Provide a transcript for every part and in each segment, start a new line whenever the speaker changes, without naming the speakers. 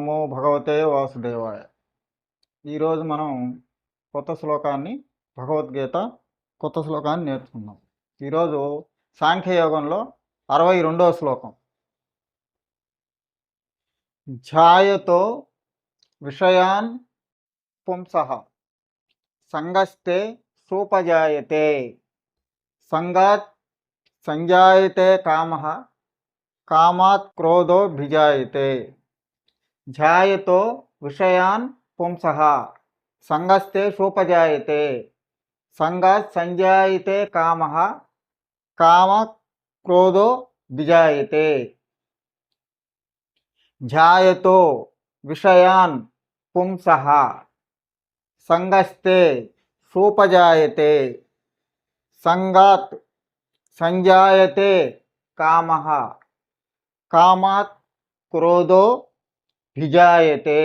నమో భగవతే వాసుదేవాయ. ఈరోజు మనం కొత్త శ్లోకాన్ని భగవద్గీత కొత్త శ్లోకాన్ని నేర్చుకున్నాం ఈరోజు సాంఖ్యయోగంలో అరవై రెండవ శ్లోకం. ఝాయతో విషయాన్ పుంస సంగస్తే సూపజాయతే సంగాత్ సంజాయతే కామ కామాత్ క్రోధో భిజాయతే. ఝాయతో విషయాన్ పుంస సంగస్తే సూపజాయతే సంగాత్ సంజాయతే కామ కామ క్రోధో బిజాయతే ఝాయతో విషయాన్ పుంస సంగస్తే సూపజాయతే సంగాత్ సంజాయతే కామ కామాత్ క్రోధో భిజాయతే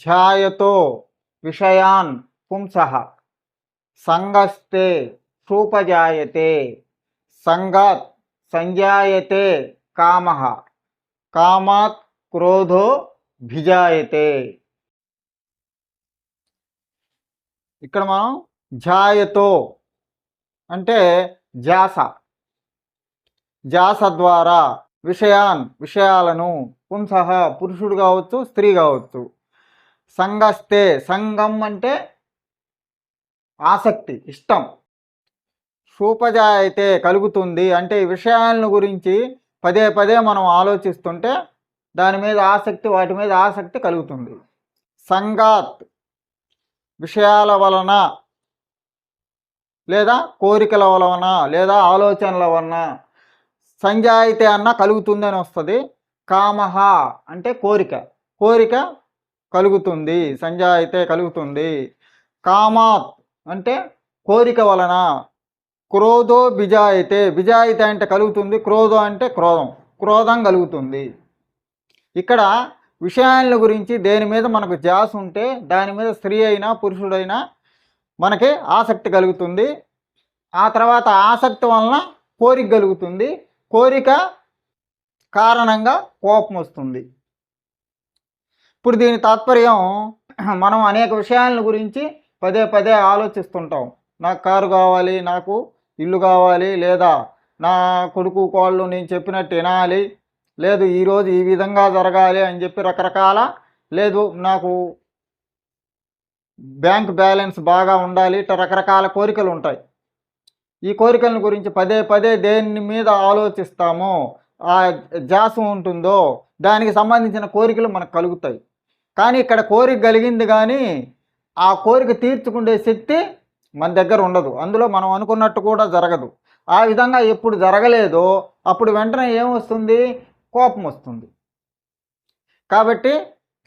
ఝాయతో విషయాన్ పుంస సంగస్తే సూపజాయతే సంగాత్ సంజాయతే కామ కామాత్ క్రోధో భిజాయతే ఇక్కడ మనం ఝాయతో అంటే జాస జాస ద్వారా విషయాన్ విషయాలను పుంసహ పురుషుడు కావచ్చు స్త్రీ కావచ్చు. సంగస్తే సంగం అంటే ఆసక్తి ఇష్టం. సూపజ అయితే కలుగుతుంది అంటే ఈ విషయాలను గురించి పదే పదే మనం ఆలోచిస్తుంటే దాని మీద ఆసక్తి వాటి మీద ఆసక్తి కలుగుతుంది. సంగాత్ విషయాల వలన లేదా కోరికల వలన లేదా ఆలోచనల వలన సంజాయితే అన్న కలుగుతుందని వస్తుంది. కామహ అంటే కోరిక. కోరిక కలుగుతుంది సంజాయితే కలుగుతుంది. కామాత్ అంటే కోరిక వలన క్రోధో బిజాయితే బిజాయితే అంటే కలుగుతుంది క్రోధో అంటే క్రోధం. క్రోధం కలుగుతుంది. ఇక్కడ విషయాల గురించి దేని మీద మనకు జాస్ ఉంటే దాని మీద స్త్రీ అయినా పురుషుడైనా మనకి ఆసక్తి కలుగుతుంది. ఆ తర్వాత ఆసక్తి వలన కోరిక కలుగుతుంది. కోరిక కారణంగా కోపం వస్తుంది. ఇప్పుడు దీని తాత్పర్యం మనం అనేక విషయాలను గురించి పదే పదే ఆలోచిస్తుంటాం. నాకు కారు కావాలి నాకు ఇల్లు కావాలి లేదా నా కొడుకు కోళ్ళు నేను చెప్పినట్టు వినాలి లేదు ఈరోజు ఈ విధంగా జరగాలి అని చెప్పి రకరకాల లేదు నాకు బ్యాంక్ బ్యాలెన్స్ బాగా ఉండాలి ఇట్లా రకరకాల కోరికలు ఉంటాయి. ఈ కోరికల గురించి పదే పదే దేని మీద ఆలోచిస్తామో ఆ జాసం ఉంటుందో దానికి సంబంధించిన కోరికలు మనకు కలుగుతాయి. కానీ ఇక్కడ కోరిక కలిగింది కానీ ఆ కోరిక తీర్చుకునే శక్తి మన దగ్గర ఉండదు. అందులో మనం అనుకున్నట్టు కూడా జరగదు. ఆ విధంగా ఎప్పుడు జరగలేదో అప్పుడు వెంటనే ఏమొస్తుంది కోపం వస్తుంది. కాబట్టి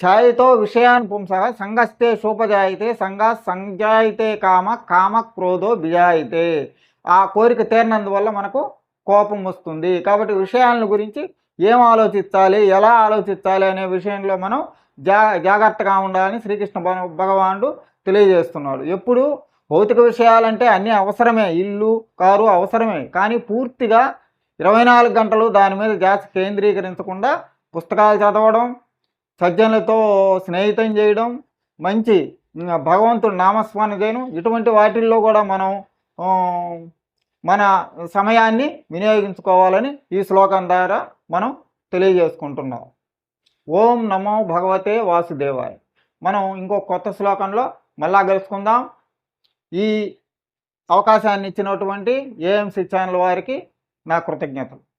ఛాయతో విషయాన్ పుంస సంగస్తే శోపజాయితే సంఘ సంజాయితే కామ కామ క్రోధో బిజాయితే ఆ కోరిక తీరినందువల్ల మనకు కోపం వస్తుంది. కాబట్టి విషయాలను గురించి ఏం ఆలోచించాలి ఎలా ఆలోచించాలి అనే విషయంలో మనం జా జాగ్రత్తగా ఉండాలని శ్రీకృష్ణ భగవానుడు తెలియజేస్తున్నాడు. ఎప్పుడు భౌతిక విషయాలంటే అన్నీ అవసరమే. ఇల్లు కారు అవసరమే. కానీ పూర్తిగా ఇరవై నాలుగు గంటలు దాని మీద జాస్తి కేంద్రీకరించకుండా పుస్తకాలు చదవడం సజ్జనులతో స్నేహితం చేయడం మంచి భగవంతుడు నామస్మరణ చేయడం ఇటువంటి వాటిల్లో కూడా మనం మన సమయాన్ని వినియోగించుకోవాలని ఈ శ్లోకం ద్వారా మనం తెలియజేసుకుంటున్నాం. ఓం నమో భగవతే వాసుదేవాయ. మనం ఇంకో కొత్త శ్లోకంలో మళ్ళా కలుసుకుందాం. ఈ అవకాశాన్ని ఇచ్చినటువంటి ఏఎంసీ ఛానల్ వారికి నా కృతజ్ఞతలు.